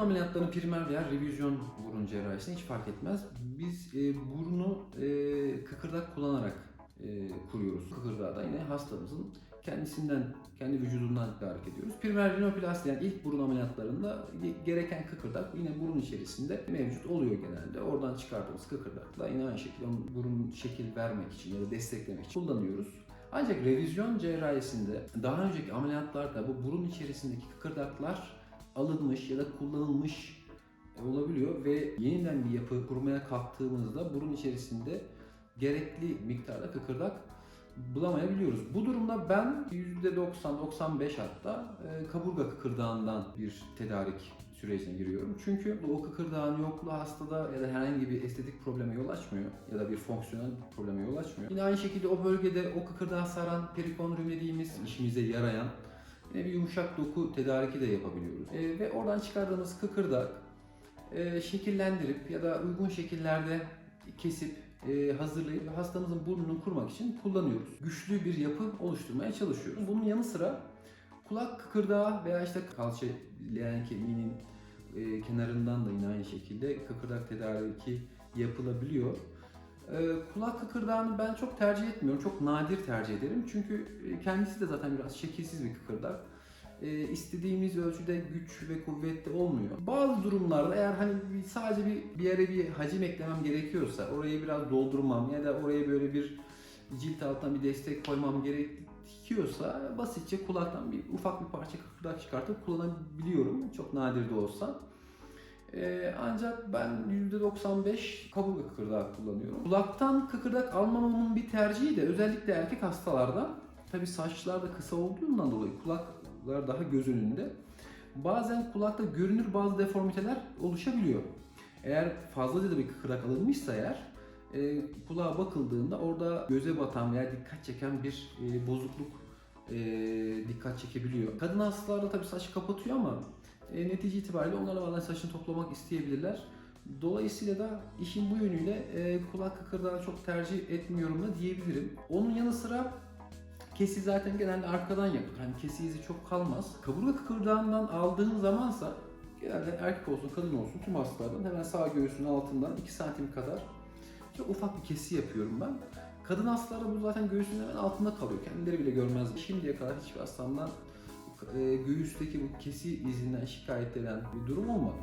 ameliyatlarının primer veya revizyon burun cerrahisine hiç fark etmez. Biz e, burnu e, kıkırdak kullanarak e, kuruyoruz. Kıkırdağı da yine hastamızın kendisinden, kendi vücudundan tedarik ediyoruz. Primer rinoplasti yani ilk burun ameliyatlarında ge- gereken kıkırdak yine burun içerisinde mevcut oluyor genelde. Oradan çıkardığımız kıkırdakla yine aynı şekilde onun burun şekil vermek için ya da desteklemek için kullanıyoruz. Ancak revizyon cerrahisinde daha önceki ameliyatlarda bu burun içerisindeki kıkırdaklar alınmış ya da kullanılmış olabiliyor ve yeniden bir yapı kurmaya kalktığımızda burun içerisinde gerekli miktarda kıkırdak bulamayabiliyoruz. Bu durumda ben %90-95 hatta e, kaburga kıkırdağından bir tedarik sürecine giriyorum. Çünkü o kıkırdağın yokluğu hastada ya da herhangi bir estetik probleme yol açmıyor ya da bir fonksiyonel probleme yol açmıyor. Yine aynı şekilde o bölgede o kıkırdağı saran perikondrium dediğimiz işimize yarayan bir yumuşak doku tedariki de yapabiliyoruz. E, ve oradan çıkardığımız kıkırdak e, şekillendirip ya da uygun şekillerde kesip e, hazırlayıp hastamızın burnunu kurmak için kullanıyoruz. Güçlü bir yapı oluşturmaya çalışıyoruz. Bunun yanı sıra kulak kıkırdağı veya işte kalça leğen kemiğinin e, kenarından da yine aynı şekilde kıkırdak tedariki yapılabiliyor. E, kulak kıkırdağını ben çok tercih etmiyorum. Çok nadir tercih ederim. Çünkü e, kendisi de zaten biraz şekilsiz bir kıkırdak e, istediğimiz ölçüde güç ve kuvvetli olmuyor. Bazı durumlarda eğer hani sadece bir, bir yere bir hacim eklemem gerekiyorsa, orayı biraz doldurmam ya da oraya böyle bir cilt altından bir destek koymam gerekiyorsa basitçe kulaktan bir ufak bir parça kıkırdak çıkartıp kullanabiliyorum. Çok nadir de olsa. Ee, ancak ben %95 kaburga kıkırdağı kullanıyorum. Kulaktan kıkırdak almamamın bir tercihi de özellikle erkek hastalarda tabi saçlar da kısa olduğundan dolayı kulaklar daha göz önünde. Bazen kulakta görünür bazı deformiteler oluşabiliyor. Eğer fazlaca da bir kıkırdak alınmışsa eğer e, kulağa bakıldığında orada göze batan veya dikkat çeken bir e, bozukluk e, dikkat çekebiliyor. Kadın hastalarda tabi saç kapatıyor ama e, netice itibariyle onlar da bazen saçını toplamak isteyebilirler. Dolayısıyla da işin bu yönüyle e, kulak kıkırdağı çok tercih etmiyorum da diyebilirim. Onun yanı sıra kesi zaten genelde arkadan yapılır. Hani kesi izi çok kalmaz. Kaburga kıkırdağından aldığın zamansa genelde erkek olsun kadın olsun tüm hastalardan hemen sağ göğsünün altından 2 santim kadar çok ufak bir kesi yapıyorum ben. Kadın hastalarda bu zaten göğsünün hemen altında kalıyor. Kendileri bile görmez. Şimdiye kadar hiçbir hastamdan e, göğüsteki bu kesi izinden şikayet eden bir durum olmadı.